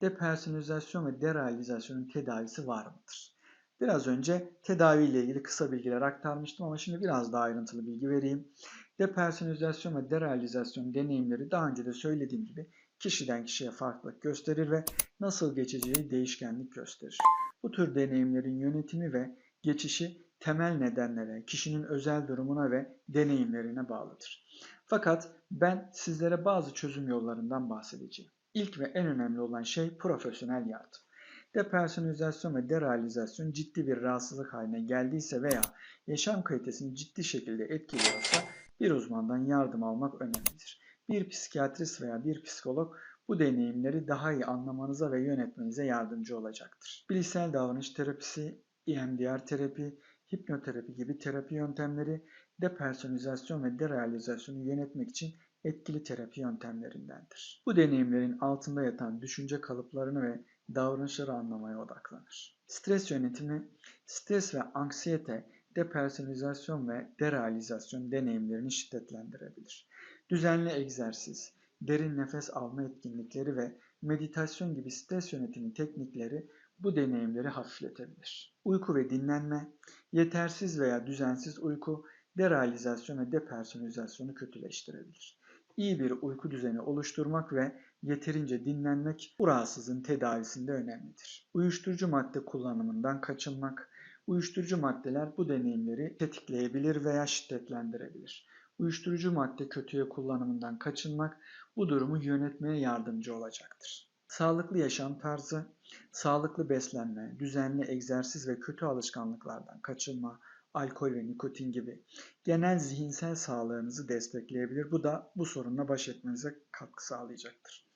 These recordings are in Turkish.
Depersonalizasyon ve derealizasyonun tedavisi var mıdır? Biraz önce tedavi ile ilgili kısa bilgiler aktarmıştım ama şimdi biraz daha ayrıntılı bilgi vereyim. Depersonalizasyon ve derealizasyon deneyimleri daha önce de söylediğim gibi kişiden kişiye farklılık gösterir ve nasıl geçeceği değişkenlik gösterir. Bu tür deneyimlerin yönetimi ve geçişi temel nedenlere, kişinin özel durumuna ve deneyimlerine bağlıdır. Fakat ben sizlere bazı çözüm yollarından bahsedeceğim. İlk ve en önemli olan şey profesyonel yardım. Depersonalizasyon ve derealizasyon ciddi bir rahatsızlık haline geldiyse veya yaşam kalitesini ciddi şekilde etkiliyorsa bir uzmandan yardım almak önemlidir. Bir psikiyatrist veya bir psikolog bu deneyimleri daha iyi anlamanıza ve yönetmenize yardımcı olacaktır. Bilişsel davranış terapisi, EMDR terapi, hipnoterapi gibi terapi yöntemleri depersonalizasyon ve derealizasyonu yönetmek için etkili terapi yöntemlerindendir. Bu deneyimlerin altında yatan düşünce kalıplarını ve davranışları anlamaya odaklanır. Stres yönetimi, stres ve anksiyete depersonalizasyon ve derealizasyon deneyimlerini şiddetlendirebilir. Düzenli egzersiz, derin nefes alma etkinlikleri ve meditasyon gibi stres yönetimi teknikleri bu deneyimleri hafifletebilir. Uyku ve dinlenme, yetersiz veya düzensiz uyku derealizasyon ve depersonalizasyonu kötüleştirebilir. İyi bir uyku düzeni oluşturmak ve yeterince dinlenmek bu rahatsızlığın tedavisinde önemlidir. Uyuşturucu madde kullanımından kaçınmak, uyuşturucu maddeler bu deneyimleri tetikleyebilir veya şiddetlendirebilir. Uyuşturucu madde kötüye kullanımından kaçınmak bu durumu yönetmeye yardımcı olacaktır. Sağlıklı yaşam tarzı, sağlıklı beslenme, düzenli egzersiz ve kötü alışkanlıklardan kaçınma, alkol ve nikotin gibi genel zihinsel sağlığınızı destekleyebilir. Bu da bu sorunla baş etmenize katkı sağlayacaktır.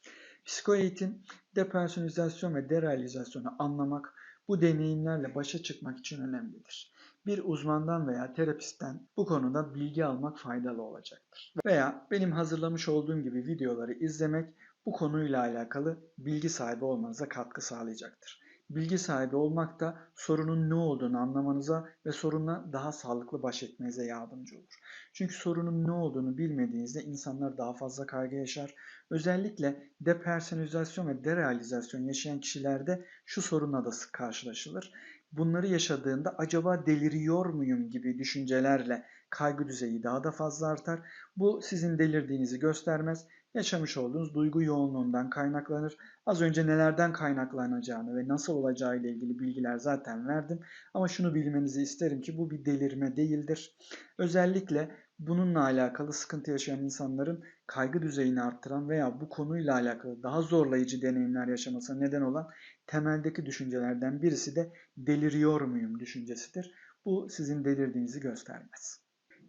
Psiko eğitim, depersonalizasyon ve derealizasyonu anlamak, bu deneyimlerle başa çıkmak için önemlidir. Bir uzmandan veya terapistten bu konuda bilgi almak faydalı olacaktır. Veya benim hazırlamış olduğum gibi videoları izlemek bu konuyla alakalı bilgi sahibi olmanıza katkı sağlayacaktır. Bilgi sahibi olmak da sorunun ne olduğunu anlamanıza ve sorunla daha sağlıklı baş etmenize yardımcı olur. Çünkü sorunun ne olduğunu bilmediğinizde insanlar daha fazla kaygı yaşar. Özellikle depersonalizasyon ve derealizasyon yaşayan kişilerde şu sorunla da sık karşılaşılır. Bunları yaşadığında acaba deliriyor muyum gibi düşüncelerle kaygı düzeyi daha da fazla artar. Bu sizin delirdiğinizi göstermez yaşamış olduğunuz duygu yoğunluğundan kaynaklanır. Az önce nelerden kaynaklanacağını ve nasıl olacağı ile ilgili bilgiler zaten verdim. Ama şunu bilmenizi isterim ki bu bir delirme değildir. Özellikle bununla alakalı sıkıntı yaşayan insanların kaygı düzeyini arttıran veya bu konuyla alakalı daha zorlayıcı deneyimler yaşamasına neden olan temeldeki düşüncelerden birisi de deliriyor muyum düşüncesidir. Bu sizin delirdiğinizi göstermez.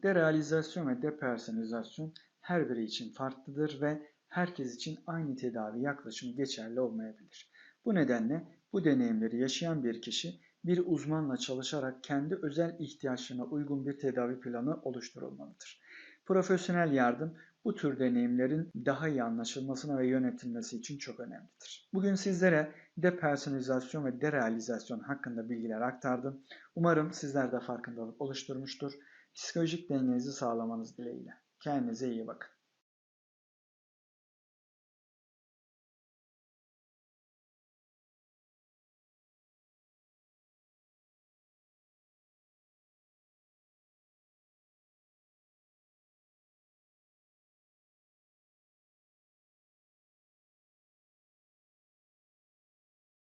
Derealizasyon ve depersonalizasyon her biri için farklıdır ve herkes için aynı tedavi yaklaşımı geçerli olmayabilir. Bu nedenle bu deneyimleri yaşayan bir kişi bir uzmanla çalışarak kendi özel ihtiyaçlarına uygun bir tedavi planı oluşturulmalıdır. Profesyonel yardım bu tür deneyimlerin daha iyi anlaşılmasına ve yönetilmesi için çok önemlidir. Bugün sizlere depersonalizasyon ve derealizasyon hakkında bilgiler aktardım. Umarım sizler de farkındalık oluşturmuştur. Psikolojik dengenizi sağlamanız dileğiyle. Kendinize iyi bakın.